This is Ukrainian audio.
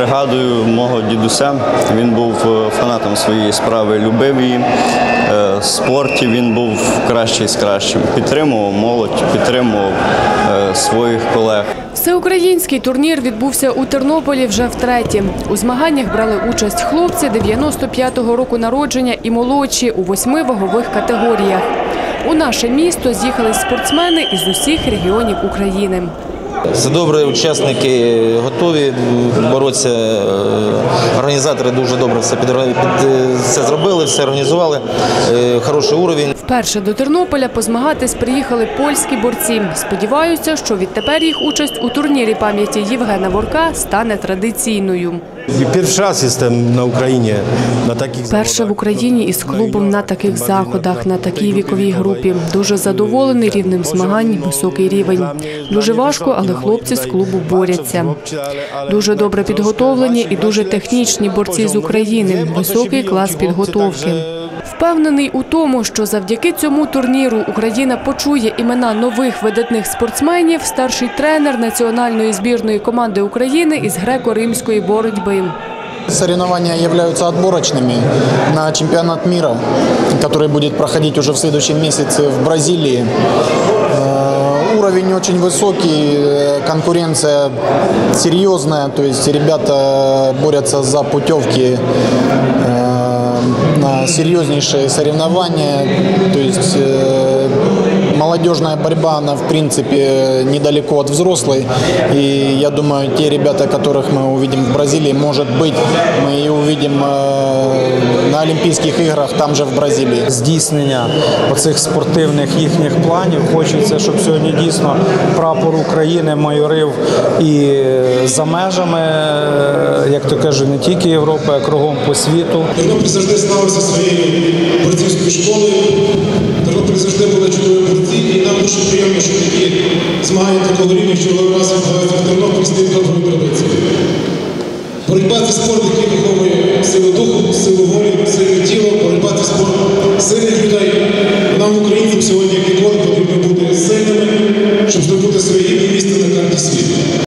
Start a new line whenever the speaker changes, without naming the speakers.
Пригадую мого дідуся. Він був е, фанатом своєї справи, любив її. Е, В спорті він був кращий з кращим. Підтримував молодь, підтримував е, своїх колег.
Всеукраїнський турнір відбувся у Тернополі вже втретє. У змаганнях брали участь хлопці 95-го року народження і молодші у восьми вагових категоріях. У наше місто з'їхались спортсмени із усіх регіонів України.
Все добре, учасники готові боротися. Е, Організатори дуже добре все, під, під, все зробили, все організували. Е, Хороший уровень.
Вперше до Тернополя позмагатись приїхали польські борці. Сподіваються, що відтепер їх участь у турнірі пам'яті Євгена Ворка стане традиційною.
Pierwszy раз істем на Україні на таких
перша в Україні із клубом на таких заходах, на такій віковій групі. Дуже задоволений рівнем змагань, високий рівень. Дуже важко, але хлопці з клубу борються. Дуже добре підготовлені і дуже технічні борці з України. Високий клас підготовки. Впевнений у тому, що завдяки цьому турніру Україна почує імена нових видатних спортсменів. Старший тренер національної збірної команди України із греко-римської боротьби.
Соревнования являются отборочными на чемпионат мира, который будет проходить уже в следующем месяце в Бразилии. Э, Уровень очень высокий, э, конкуренция серьезная, то есть ребята борются за путевки э, на серьезнейшие соревнования, то есть э, молодежная борьба, она в принципе недалеко от взрослой. И я думаю, те ребята, которых мы увидим в Бразилии, может быть, мы и увидим э, на Олимпийских играх там же в Бразилии.
здійснення оцих спортивних їхніх планів. Хочеться, щоб сьогодні дійсно прапор України майорив і за межами, е, як то кажуть, не тільки Європи, а кругом по світу.
Тернопіль завжди славився своєю борцівською школою. Змагання такого рівня нас відбувається в Тернополі з тим доброю традицією. Боротьба це спорт, який виховує